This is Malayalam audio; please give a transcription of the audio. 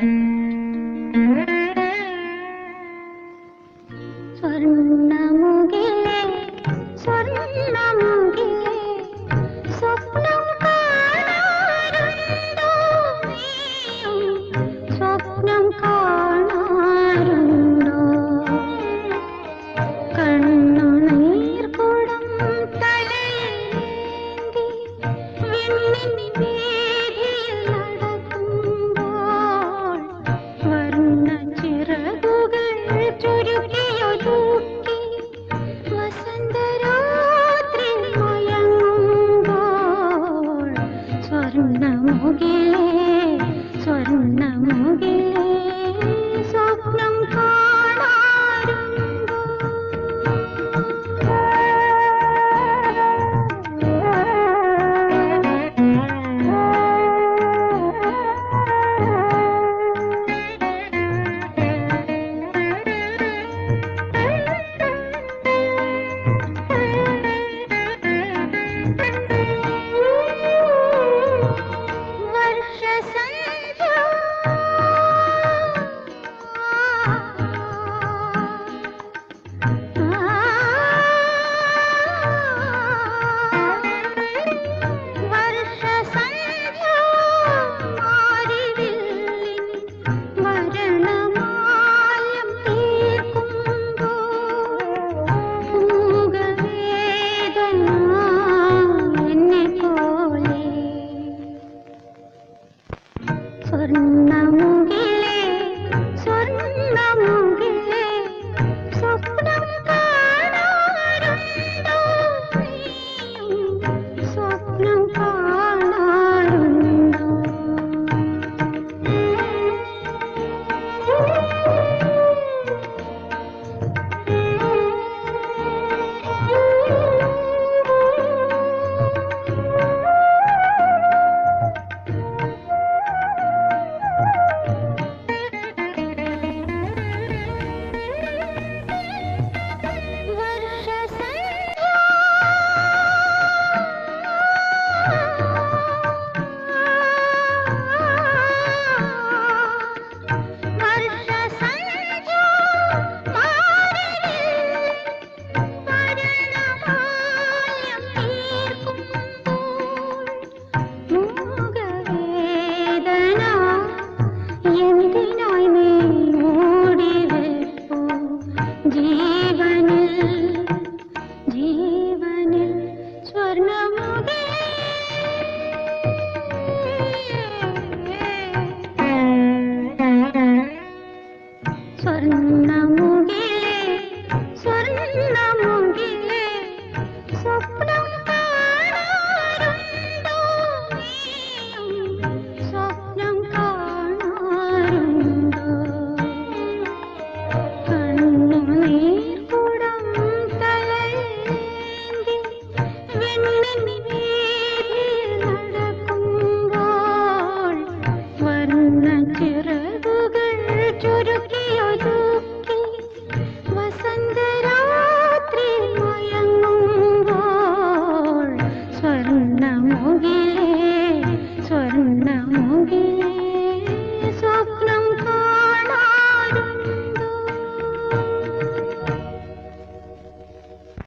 Mm-hmm. the sun. എന്തിനായി നീ വെപ്പു ജീവനിൽ ജീവനിൽ സ്വർണമുഖേ സ്വർണമുകിലേ